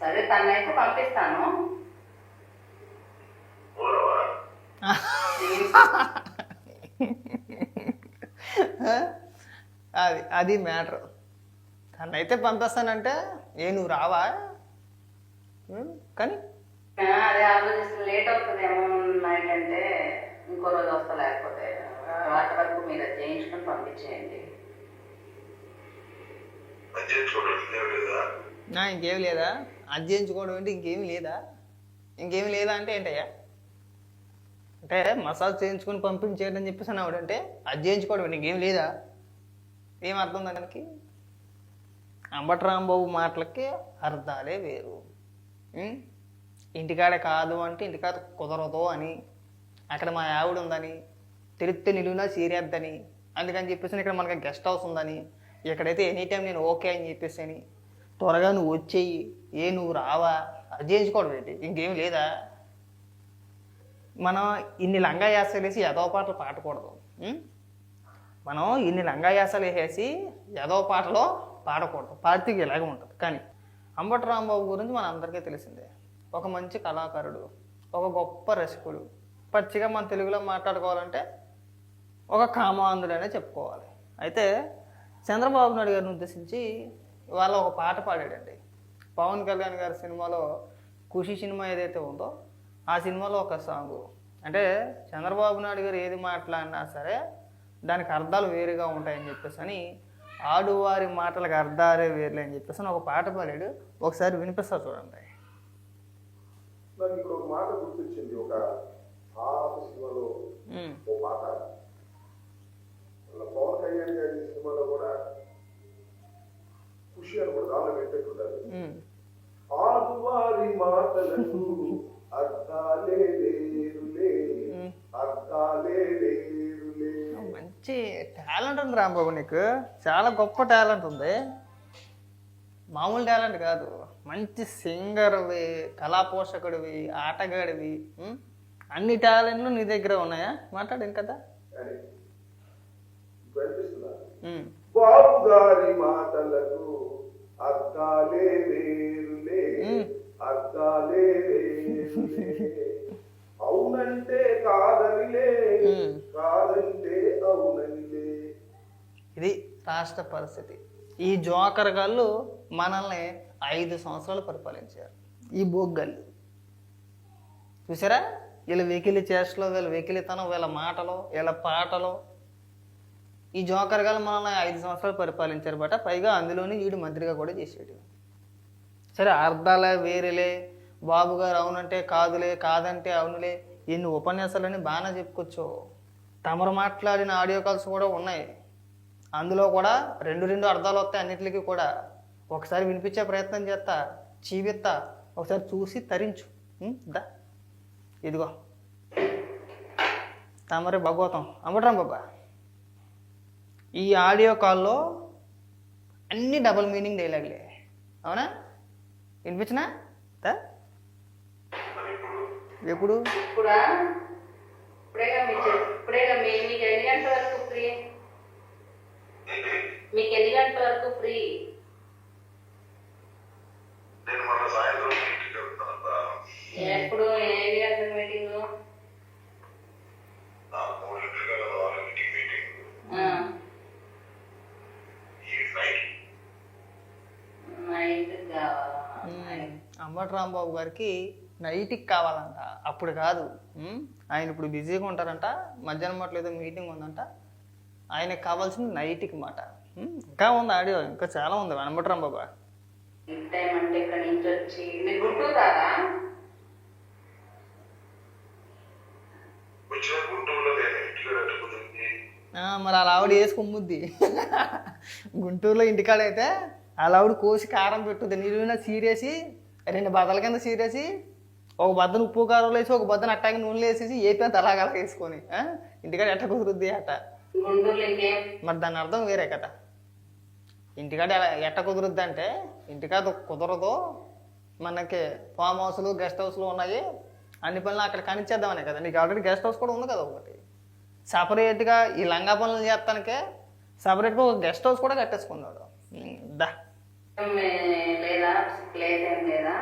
సరే తనైతే పంపిస్తాను. అది అది మ్యాటర్. తనైతే పంపిస్తానంటే ఏ నువ్వు రావా? కానీ ఆ, అదే ఆలోచిస్తే లేట్ అవుతుందేమో నైట్ అంటే ఇంకో రోజు వస్తా లేకపోతే వాటి వరకు మీరు అది చేయించుకొని పంపించేయండి. నా ఇంకేం లేదా? అది చేయించుకోవడం అంటే ఇంకేం లేదా? ఇంకేం లేదా అంటే ఏంటయ్యా? అంటే మసాజ్ చేయించుకొని పంపించేయడం అని చెప్పేసి అన్నాడు అంటే అది చేయించుకోవడం ఇంకేం లేదా? ఏం అర్థం దానికి? అంబటి రాంబాబు మాటలకి అర్థాలే వేరు. ఇంటికాడ కాదు అంటే ఇంటికాడ కుదరదు అని. అక్కడ మా ఆవిడ ఉందని. తెలిస్తే నిలువునా సీరేద్దని అందుకని చెప్పేసి ఇక్కడ మనకి గెస్ట్ హౌస్ ఉందని. ఇక్కడైతే ఎనీ టైం నేను ఓకే అని చెప్పేసి అని. త్వరగా నువ్వు వచ్చేయి. ఏ నువ్వు రావా? అది చేయించుకోవడం ఏంటి? ఇంకేం లేదా? మనం ఇన్ని లంగాయాసాలు వేసి ఎదవ పాటలు పాడకూడదు మనం ఇన్ని లంగాయాసాలు వేసేసి యదో పాటలో పాడకూడదు. పాడితే ఇలాగే ఉంటుంది. కానీ అంబటి రాంబాబు గురించి మన అందరికీ తెలిసిందే. ఒక మంచి కళాకారుడు ఒక గొప్ప రసికుడు. పచ్చిగా మన తెలుగులో మాట్లాడుకోవాలంటే ఒక కామాంధుడనే చెప్పుకోవాలి. అయితే చంద్రబాబు నాయుడు గారిని ఉద్దేశించి వాళ్ళ ఒక పాట పాడాడండి. పవన్ కళ్యాణ్ గారి సినిమాలో ఖుషి సినిమా ఏదైతే ఉందో ఆ సినిమాలో ఒక సాంగ్. అంటే చంద్రబాబు నాయుడు గారు ఏది మాట్లాడినా సరే దానికి అర్థాలు వేరుగా ఉంటాయని చెప్పేసి అని ఆడువారి మాటలకు అర్థాలే వేరులే అని చెప్పేసి అని ఒక పాట పాడాడు. ఒకసారి వినిపిస్తా చూడండి. నాకు ఇప్పుడు ఒక మాట గుర్తొచ్చింది ఒక పాత సినిమాలో ఓ పాట పవన్ కళ్యాణ్ గారి సినిమాలో కూడా ఖుషి అని కూడా దానిలో మాటలకు అర్థాలే లేరులే. అర్థాలే లేరులే. మంచి టాలెంట్ ఉంది రాంబాబు నీకు. చాలా గొప్ప టాలెంట్ ఉంది. మామూలు టాలెంట్ కాదు. మంచి సింగర్వి కళా పోషకుడివి ఆటగాడివి? అన్ని టాలెంట్లు నీ దగ్గర ఉన్నాయా? మాట్లాడు కదా. బాబు గారి మాటలకు అర్థాలే రాష్ట్ర పరిస్థితి. ఈ జోకర్ గాళ్ళు మనల్ని ఐదు సంవత్సరాలు పరిపాలించారు. ఈ బొగ్గళ్ళు చూసారా? వీళ్ళ వెకిలి చేష్టలు వీళ్ళ వెకిలితనం వీళ్ళ మాటలో వీళ్ళ పాటలో. ఈ జోకర్ గారు మనల్ని ఐదు సంవత్సరాలు పరిపాలించారు బట పైగా అందులోని వీడు మంత్రిగా కూడా చేసేటి సరే అర్థాలే వేరేలే బాబు గారు అవునంటే కాదులే కాదంటే అవునులే ఎన్ని ఉపన్యాసాలని బాగానే చెప్పుకోవచ్చు తమరు మాట్లాడిన ఆడియో కాల్స్ కూడా ఉన్నాయి. అందులో కూడా రెండు రెండు అర్థాలు వస్తాయి అన్నిటికీ కూడా. ఒకసారి వినిపించే ప్రయత్నం చేస్తా చీవిత్తా ఒకసారి చూసి తరించు. దా. ఇదిగో. తమరి భగవతం. అమ్మటం బాబా. ఈ ఆడియో కాల్లో అన్ని డబుల్ మీనింగ్ డైలాగ్లే. అవునా? వినిపించినా? దా? ఎప్పుడు? ఇప్పుడా? ఇప్పుడేగా మీ ఎన్ని గంటల వరకు ఫ్రీ మీకు ఎన్ని గంటల వరకు ఫ్రీ? నేను మొన్న సాయంత్రం ఇంటికి వెళ్తాను ఎప్పుడు? ఎన్ని గంటల మీటింగ్ అంబటి రాంబాబు గారికి నైట్కి కావాలంట. అప్పుడు కాదు. ఆయన ఇప్పుడు బిజీగా ఉంటారంట. మధ్యాహ్నం మాటలు ఏదో మీటింగ్ ఉందంట. ఆయనకు కావాల్సింది నైట్కి మాట. ఇంకా ఉంది ఆడియో. ఇంకా చాలా ఉంది టైం అంటే ఇక్కడ నుంచి వచ్చి మీరు అలా ఆవిడ వేసుకొమ్ముద్ది గుంటూరులో ఇంటికాడైతే అలా ఆవిడ కోసి కారం పెట్టుద్ది నిలువున సీరేసి రెండు బద్దల కింద సీరేసి ఒక బద్దను ఉప్పు కారం వేసి ఒక బద్దను అట్టాకి నూనెలు వేసేసి ఏపీ అలాగ అలా వేసుకొని ఆ? ఇంటికాడ ఎట్ట కుదురుద్ది అట్ట మరి దాని అర్థం వేరే కదా. ఇంటికాడ ఎలా ఎట్ట కుదురుద్ది అంటే ఇంటికాడ కుదరదు. మనకి ఫామ్ హౌస్లు గెస్ట్ హౌస్లు ఉన్నాయి. అన్ని పనులు అక్కడ కనిచేద్దామనే కదా. నీకు ఆల్రెడీ గెస్ట్ హౌస్ కూడా ఉంది కదా ఒకటి. సపరేట్గా ఈ లంగా పనులు చేస్తానికే సపరేట్గా ఒక గెస్ట్ హౌస్ కూడా కట్టేసుకున్నాడు. దా. లేదా? ప్లేస్ ఏం లేదా?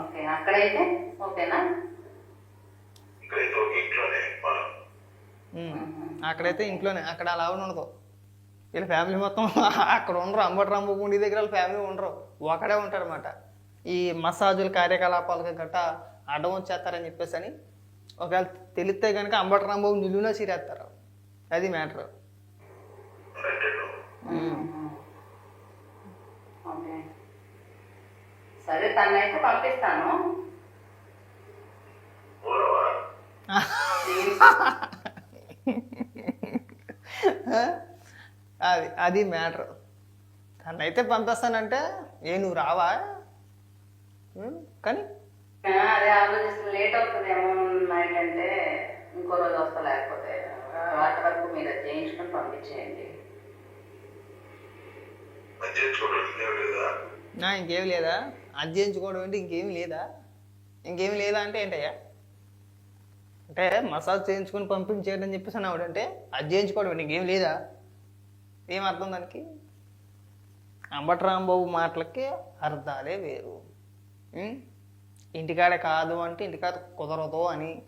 ఓకే అక్కడైతే ఓకేనా? ఇక్కడైతే ఇంట్లోనే. అక్కడైతే ఇంట్లోనే అక్కడ అలా ఉండదు. వీళ్ళ ఫ్యామిలీ మొత్తం అక్కడ ఉండరు అంబటి రాంబుండి దగ్గర వాళ్ళ ఫ్యామిలీ ఉండరు. ఒకడే ఉంటారన్నమాట ఈ మసాజుల కార్యకలాపాలకు గట్ట అడ్డం వచ్చేస్తారని చెప్పేసి అని ఒకవేళ తెలిస్తే కనుక అంబటి రాంబాబు నిలువునా సిరేస్తారు అది మ్యాటర్. సరే తనైతే పంపిస్తాను. అది అది మ్యాటర్. తనైతే పంపిస్తానంటే ఏ నువ్వు రావా? కానీ అదే లేట్ అవుతుందేమో నైట్ అంటే ఇంకో రోజు వస్తా లేకపోతే వాటి వరకు మీరు చేయించుకొని పంపించేయండి. ఇంకేం లేదా? అది చేయించుకోవడం ఏంటి ఇంకేం లేదా? ఇంకేం లేదా అంటే ఏంటయ్యా? అంటే మసాజ్ చేయించుకొని పంపించేయడని చెప్పేసి ఆవిడ అంటే అది చేయించుకోవడం నీకేం లేదా? ఏం అర్థం దానికి? అంబటరాంబాబు మాటలకి అర్థాలే వేరు. ఇంటికాడ కాదు అంటే ఇంటికాడ కుదరదు అని.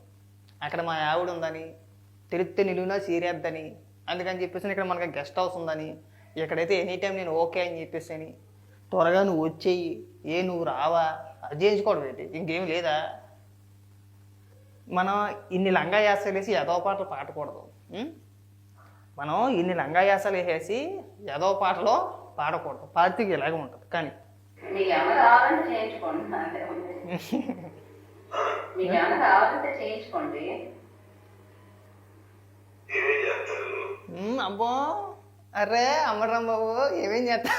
అక్కడ మా ఆవిడ ఉందని. తిరిగితే నిలువునా సీరేద్దని అందుకని చెప్పేసి ఇక్కడ మనకి గెస్ట్ హౌస్ ఉందని. ఇక్కడైతే ఎనీ టైం నేను ఓకే అని చెప్పేసి అని. త్వరగా నువ్వు వచ్చేయి. ఏ నువ్వు రావా? అది చేయించుకోవడం ఏంటి ఇంకేం లేదా? మనం ఇన్ని లంగా యాసలు వేసి ఎదవ పాటలు పాడకూడదు? మనం ఇన్ని లంగా యాసలు వేసేసి ఎదవ పాటలో పాడకూడదు. పాడితే ఇలాగే ఉంటుంది. కానీ అబ్బో అరే అమ్మరాం బాబు ఏమేం చేస్తా?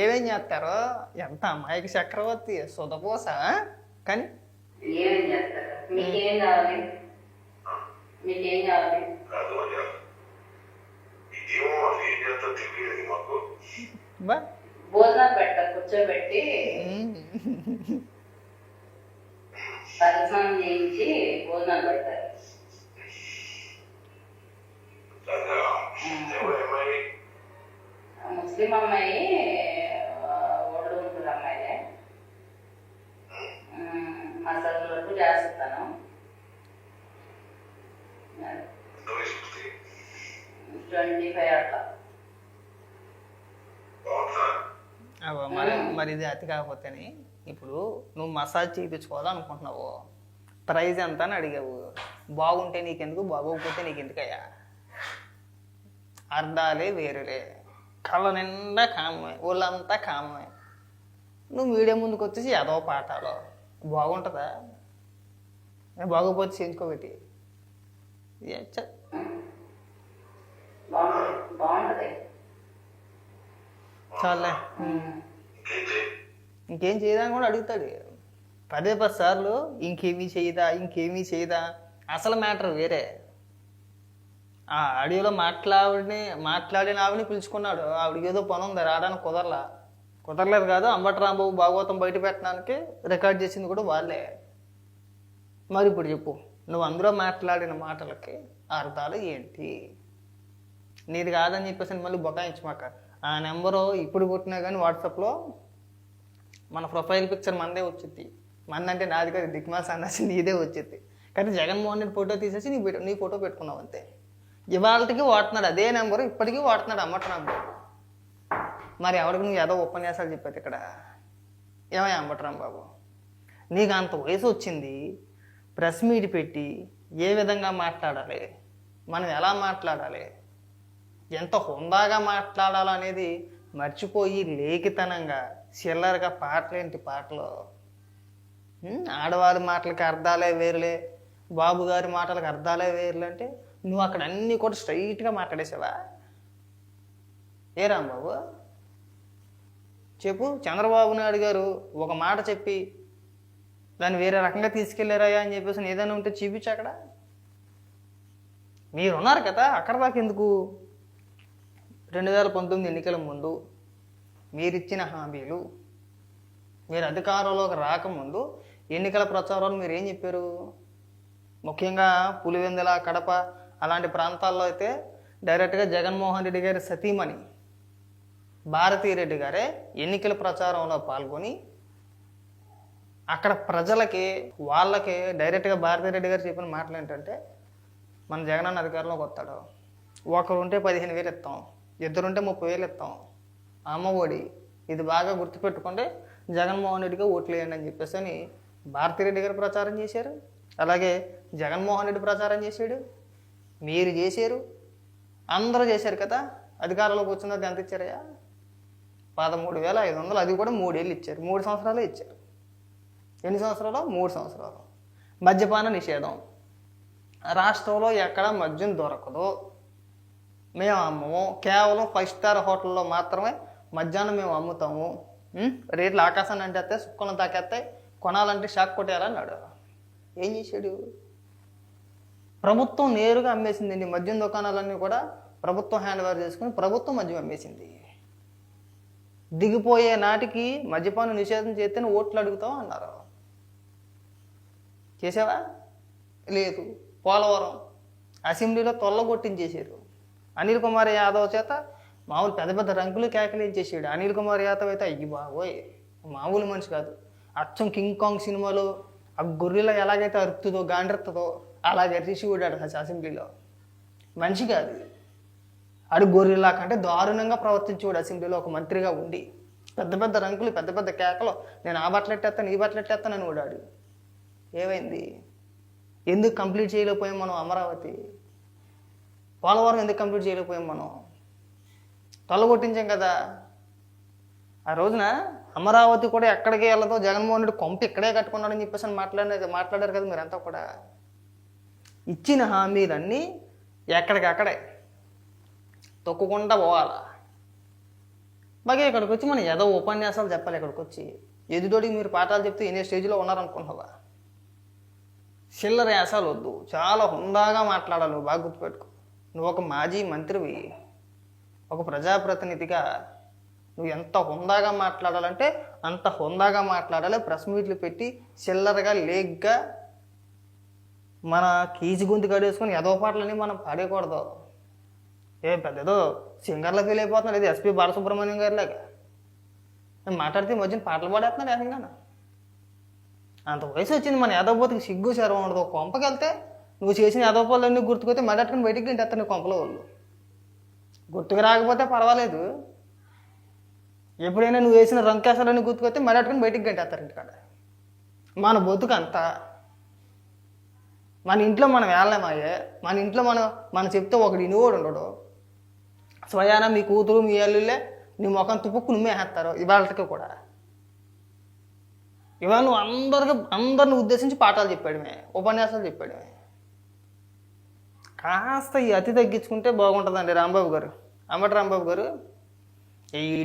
ఏమేం చేస్తారో? ఎంత అమ్మాయికి చక్రవర్తి సుధపోస కానీ ఏమేం చేస్తారు మీకేం కావాలి మీకేం కావాలి కాదు అని ఇదేమో అసలు ఏం చేస్తా తెలియదు మాకు బా భోజనాలు పెడతారు కూర్చోబెట్టి ఉమ్. తలస్నానం చేయించి భోజనాలు పెడతారు అదే ఎవరు అమ్మాయి ఆ ముస్లిం అమ్మాయి ఆ, ఒడ్డు ఉంటుంది అమ్మాయిలే మసాజ్ వరకు చేస్తాను ఎంత వయసు వస్తుంది ట్వంటీ ఫైవ్ అట్లా బాగుందా అబ్బో, మరి ఇది అతి కాకపోతేనే ఇప్పుడు నువ్వు మసాజ్ చేయించుకోవాలనుకుంటున్నావు ప్రైజ్ ఎంత అని అడిగావు. బాగుంటే నీకెందుకు? బాగోకపోతే నీకెందుకయ్యా? అర్థాలే వేరులే. కళ్ళ నిండా కామే ఒళ్ళంతా కామే నువ్వు మీడియా ముందుకు వచ్చేసి ఏదో పాఠాలు. బాగుంటుందా? బాగోపోతే చేయించుకోబెట్టి. చాలే. ఇంకేం చేయదని కూడా అడుగుతాడు. పదే పది సార్లు ఇంకేమీ చేయదా ఇంకేమీ చేయదా అసలు మ్యాటర్ వేరే. ఆ ఆడియోలో మాట్లాడిని మాట్లాడిన ఆవిడని పిలుచుకున్నాడు. ఆవిడకి ఏదో పని ఉంది రావడానికి కుదరలా. కుదరలేదు కాదు అంబటరాంబాబు భాగవతం బయట పెట్టడానికి రికార్డ్ చేసింది కూడా వాళ్ళే. మరి ఇప్పుడు చెప్పు నువ్వు అందులో మాట్లాడిన మాటలకి అర్థాలు ఏంటి? నీది కాదని చెప్పేసి మళ్ళీ బొకాయించమాక. ఆ నెంబరు ఇప్పుడు పుట్టినా కానీ వాట్సాప్లో మన ప్రొఫైల్ పిక్చర్ మనదే వచ్చింది. మందంటే నాది కాదు దిక్మాల సన్నాసి నీదే వచ్చింది. కానీ జగన్మోహన్ రెడ్డి ఫోటో తీసేసి నీ నీ ఫోటో పెట్టుకున్నావు అంతే. ఇవాళకి వాడుతున్నాడు అదే నెంబరు ఇప్పటికీ వాడుతున్నాడు అమ్మట నెంబర్ మరి ఎవరికి నువ్వు ఏదో ఉపన్యాసాలు చెప్పేది ఇక్కడ? ఏమై అంబటరాం బాబు? నీకు అంత వయసు వచ్చింది ప్రెస్ మీట్ పెట్టి ఏ విధంగా మాట్లాడాలి? మనం ఎలా మాట్లాడాలి? ఎంత హుందాగా మాట్లాడాలనేది మర్చిపోయి లేఖితనంగా చిల్లరగా పాటలేంటి పాటలు? ఆడవారి మాటలకి అర్థాలే వేరులే. బాబు గారి మాటలకు అర్థాలే వేరులే అంటే నువ్వు అక్కడ అన్నీ కూడా స్ట్రైట్గా మాట్లాడేసావా? ఏ రాంబాబు? చెప్పు చంద్రబాబు నాయుడు గారు ఒక మాట చెప్పి దాన్ని వేరే రకంగా తీసుకెళ్ళారాయా అని చెప్పేసి ఏదైనా ఉంటే చూపించు అక్కడ. మీరున్నారు కదా అక్కడ దాకా ఎందుకు? రెండు వేల పంతొమ్మిది ఎన్నికల ముందు మీరిచ్చిన హామీలు మీరు అధికారంలోకి రాకముందు ఎన్నికల ప్రచారాలు మీరు ఏం చెప్పారు? ముఖ్యంగా పులివెందుల కడప అలాంటి ప్రాంతాల్లో అయితే డైరెక్ట్గా జగన్మోహన్ రెడ్డి గారి సతీమణి భారతీరెడ్డి గారే ఎన్నికల ప్రచారంలో పాల్గొని అక్కడ ప్రజలకి వాళ్ళకి డైరెక్ట్గా భారతీరెడ్డి గారు చెప్పిన మాటలు ఏంటంటే మన జగనన్న అధికారంలోకి వస్తాడు. ఒకరు ఉంటే పదిహేను వేలు ఇస్తాం ఇద్దరుంటే ముప్పై వేలు ఇస్తాం. అమ్మ ఒడి ఇది బాగా గుర్తుపెట్టుకుంటే జగన్మోహన్ రెడ్డిగా ఓట్లు వేయండి అని చెప్పేసి అని భారతిరెడ్డి గారు ప్రచారం చేశారు. అలాగే జగన్మోహన్ రెడ్డి ప్రచారం చేశాడు. మీరు చేశారు. అందరూ చేశారు కదా. అధికారంలోకి వచ్చిన ఎంత ఇచ్చారయ్యా? పదమూడు వేల ఐదు వందలు. అది కూడా మూడేళ్ళు ఇచ్చారు. మూడు సంవత్సరాలు ఇచ్చారు. ఎన్ని సంవత్సరాలు? మూడు సంవత్సరాలు. మద్యపాన నిషేధం. రాష్ట్రంలో ఎక్కడ మద్యం దొరకదు. మేము అమ్మము. కేవలం ఫైవ్ స్టార్ హోటల్లో మాత్రమే మధ్యాహ్నం మేము అమ్ముతాము. రేట్లు ఆకాశాన్ని అంటే సుక్కలను తాకేస్తాయి కొనాలంటే షాక్ కొట్టేయాలన్నాడు ఏం చేశాడు? ప్రభుత్వం నేరుగా అమ్మేసిందండి. మద్యం దుకాణాలన్నీ కూడా ప్రభుత్వం హ్యాండ్ ఓవర్ చేసుకుని ప్రభుత్వం మద్యం అమ్మేసింది. దిగిపోయే నాటికి మద్యపాన నిషేధం చేస్తేనే ఓట్లు అడుగుతాం అన్నారు. చేసావా లేదు. పోలవరం అసెంబ్లీలో తొల్లగొట్టించేసారు అనిల్ కుమార్ యాదవ్ చేత మామూలు పెద్ద పెద్ద రంకులు కేకలించేసాడు అనిల్ కుమార్ యాదవ్ అయితే అయ్యి బాబోయ్ మామూలు మనిషి కాదు. అచ్చం కింగ్ కాంగ్ సినిమాలో ఆ గొర్రెల ఎలాగైతే అరుపుతుందో గాండ్రెత్తుందో అలాగే అరిచి ఊడాడు అసెంబ్లీలో మనిషి కాదు. అడు గొర్రెలా కంటే దారుణంగా ప్రవర్తించేవాడు అసెంబ్లీలో ఒక మంత్రిగా ఉండి. పెద్ద పెద్ద రంకులు పెద్ద పెద్ద కేకలు నేను ఆ బట్టలెట్టేస్తాను ఈ బట్టలు అని ఊడాడు. ఏమైంది? ఎందుకు కంప్లీట్ చేయలేకపోయాం మనం అమరావతి? పోలవరం ఎందుకు కంప్లీట్ చేయలేకపోయాం మనం? తొలగొట్టించాం కదా. ఆ రోజున అమరావతి కూడా ఎక్కడికి వెళ్ళదో జగన్మోహన్ రెడ్డి కొంప ఇక్కడే కట్టుకున్నాడని చెప్పేసి అని మాట్లాడారు మాట్లాడారు కదా మీరంతా కూడా. ఇచ్చిన హామీలన్నీ ఎక్కడికక్కడే తొక్కకుండా పోవాలా? బాగా ఇక్కడికి వచ్చి మనం ఏదో ఉపన్యాసాలు చెప్పాలి ఇక్కడికి వచ్చి. ఎదుటోడికి మీరు పాఠాలు చెప్తే ఎన్ని స్టేజ్లో ఉన్నారనుకుంటున్నావా? చిల్లర యాసాలు వద్దు చాలా హుందాగా మాట్లాడాలి బాగా గుర్తుపెట్టుకో. నువ్వు ఒక మాజీ మంత్రివి. ఒక ప్రజాప్రతినిధిగా నువ్వు ఎంత హుందాగా మాట్లాడాలంటే అంత హుందాగా మాట్లాడాలి ప్రెస్ మీట్లు పెట్టి చిల్లరగా లేగ్గా మన కీజు గొంతు కడేసుకొని ఎదో పాటలని మనం పాడేయకూడదు. ఏ పెద్ద ఏదో సింగర్లో ఫీల్ అయిపోతున్నాడు ఇది ఎస్పి బాలసుబ్రహ్మణ్యం గారిలాగా నేను మాట్లాడితే మధ్యన పాటలు పాడేస్తున్నాడు ఏకంగా అంత వయసు వచ్చింది మన యాదవపోతికి సిగ్గు శరం ఉండదు. కొంపకి వెళ్తే నువ్వు చేసిన యాదవపాలన్నీ గుర్తుకొస్తే మడట్టుకుని బయటికి తింటేస్తాను నీ కొంపలో వాళ్ళు. గుర్తుకు రాకపోతే పర్వాలేదు. ఎప్పుడైనా నువ్వు వేసిన రంకేశాలన్నీ గుర్తుకొస్తే మడట్టుకుని బయటికి గంటేస్తారు ఇంటికాడ. మన బతుకు అంతా. మన ఇంట్లో మనం వెళ్ళలేమాయే మన ఇంట్లో మనం మనం చెప్తే ఒకటి ఇనివాడు ఉండడు. స్వయాన మీ కూతురు మీ అల్లులే నీ ముఖం తుప్పుకు నువ్వే వేస్తారు ఇవాళకి కూడా. ఇవాళ నువ్వు అందరికి అందరిని ఉద్దేశించి పాఠాలు చెప్పాడమే ఉపన్యాసాలు చెప్పాడమే. కాస్త ఈ అతి తగ్గించుకుంటే బాగుంటుందండి రాంబాబు గారు. అంబటి రాంబాబు గారు. ఈ